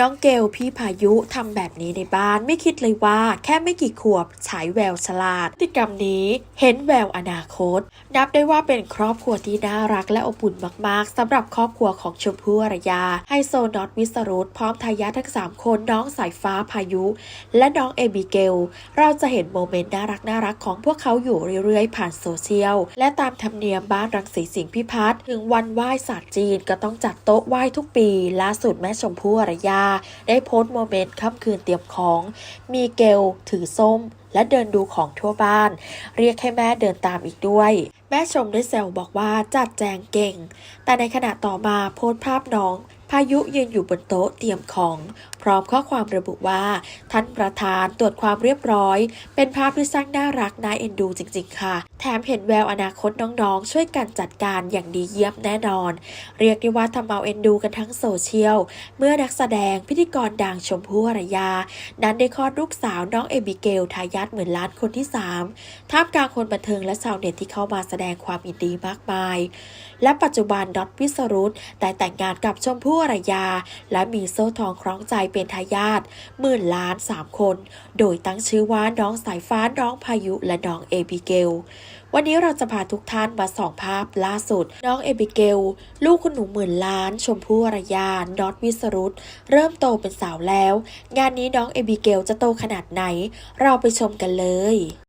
น้องเกลพี่พายุทำแบบนี้ในบ้านไม่คิดเลยว่าแค่ไม่กี่ขวบฉายแววฉลาดพฤติกรรมนี้เห็นแววอนาคต นับได้ว่าเป็นครอบครัวที่น่ารักและอบอุ่นมากๆสำหรับครอบครัวของชมพู่อรยาไฮโซน็อตวิสรุตพร้อมทายาททั้ง 3 คนน้องสายฟ้าพายุ และน้องเอบิเกล เราจะเห็นโมเมนต์น่ารักน่ารักของพวกเขาอยู่เรื่อยๆ ผ่านโซเชียล และตามธรรมเนียมบ้านรังสีสิงห์พิพัฒน์ถึงวันไหว้ศาสตร์จีนก็ต้องจัดโต๊ะไหว้ทุกปีล่าสุดแม่ชมพู่อรยาได้โพสต์โมเมนต์ค่ำคืนเตรียมของ มีเกลถือส้มและเดินดูของทั่วบ้าน เรียกให้แม่เดินตามอีกด้วยแม่ชมได้แซวบอกว่าจัดแจงเก่ง แต่ในขณะต่อมาโพสภาพน้อง พายุยืนอยู่บนโต๊ะเตรียมของ พร้อมข้อความระบุว่า ท่านประธานตรวจความเรียบร้อย เป็นภาพที่สร้างน่ารักน่าเอ็นดูจริงๆ ค่ะ แถมเห็นแววอนาคตน้องๆ ช่วยกันจัดการอย่างดีเยี่ยมแน่นอน เรียกได้ว่าทำเอาเอ็นดูกันทั้งโซเชียล เมื่อนักแสดงพิธีกรดังชมพู่อรยา นั้นได้คลอดลูกสาวน้องเอบิเกลทายาทหมื่นล้านคนที่3ท่ามกลางคนบันเทิงและชาวเน็ตที่เข้ามาแสดงความยินดีมากมาย และปัจจุบันดอทวิสรุตแต่แต่งงานกับชมพู่อรยา และมีโซ่ทองคล้องใจเป็นทายาทหมื่นล้าน3คน โดยตั้งชื่อว่าน้องสายฟ้าน้องพายุและน้องเอบิเกลวันนี้เราจะพาทุกท่านมาส่องภาพล่าสุด น้องเอบิเกล ลูกคุณหนูหมื่นล้าน ชมพู่อรยานอตวิสรุตเริ่มโตเป็นสาวแล้ว งานนี้น้องเอบิเกลจะโตขนาดไหน เราไปชมกันเลย